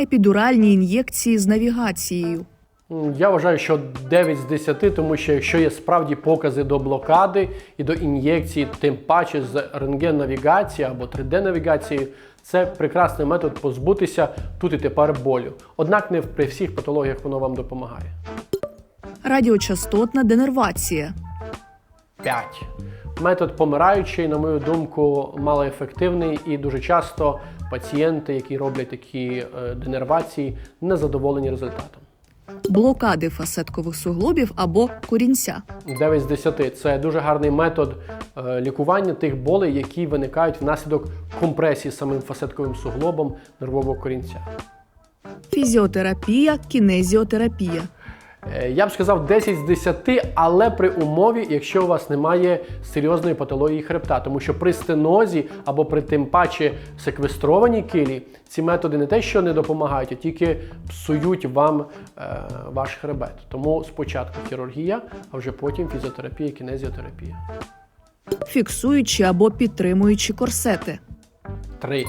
епідуральні ін'єкції з навігацією. Я вважаю, що 9 з 10, тому що якщо є справді покази до блокади і до ін'єкції, тим паче з рентген-навігації або 3D-навігацією, це прекрасний метод позбутися тут і тепер болю. Однак не при всіх патологіях воно вам допомагає. Радіочастотна денервація. 5. Метод помираючий, на мою думку, малоефективний і дуже часто пацієнти, які роблять такі е, денервації, не задоволені результатом. блокади фасеткових суглобів або корінця, 9 з 10 це дуже гарний метод е, лікування тих болей, які виникають внаслідок компресії самим фасетковим суглобом нервового корінця. фізіотерапія, кінезіотерапія, Я б сказав 10 з 10, але при умові, якщо у вас немає серйозної патології хребта, тому що при стенозі або при тим паче секвестрованій килі ці методи не те, що не допомагають, а тільки псують вам е, ваш хребет. Тому спочатку хірургія, а вже потім фізіотерапія, кінезіотерапія. фіксуючі або підтримуючі корсети, 3.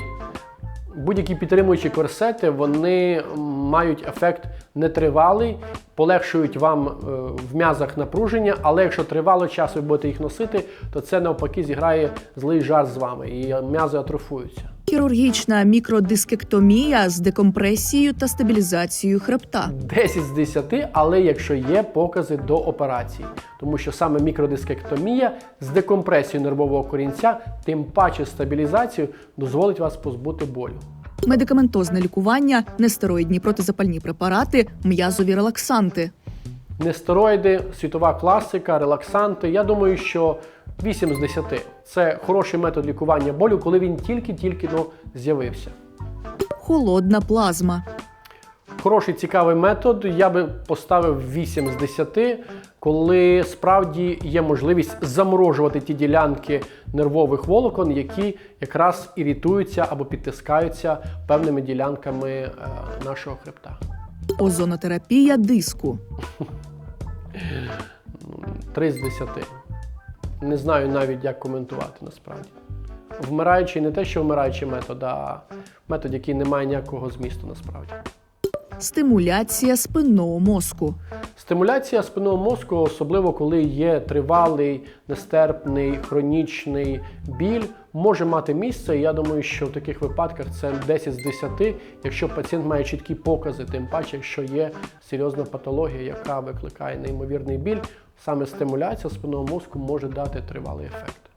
Будь-які підтримуючі корсети вони мають ефект нетривалий, полегшують вам е, в м'язах напруження, але якщо тривало час ви будете їх носити, то це навпаки зіграє злий жарт з вами і м'язи атрофуються. хірургічна мікродискектомія з декомпресією та стабілізацією хребта, 10 з 10, але якщо є покази до операції, тому що саме мікродискектомія з декомпресією нервового корінця, тим паче стабілізацією, дозволить вас позбути болю. Медикаментозне лікування, нестероїдні протизапальні препарати, м'язові релаксанти. Нестероїди, світова класика, релаксанти. Я думаю, що 8 з 10. Це хороший метод лікування болю, коли він тільки-тільки ну, з'явився. Холодна плазма, Хороший цікавий метод. Я би поставив 8 з 10, коли справді є можливість заморожувати ті ділянки нервових волокон, які якраз іритуються або підтискаються певними ділянками е, нашого хребта. озонотерапія диску, 3 з 10. Не знаю навіть, як коментувати насправді. Вмираючий не те, що вмираючий метод, а метод, який не має ніякого змісту насправді. стимуляція спинного мозку, Стимуляція спинного мозку, особливо коли є тривалий, нестерпний, хронічний біль, може мати місце. Я думаю, що в таких випадках це 10 з 10, якщо пацієнт має чіткі покази, тим паче, якщо є серйозна патологія, яка викликає неймовірний біль, саме стимуляція спинного мозку може дати тривалий ефект.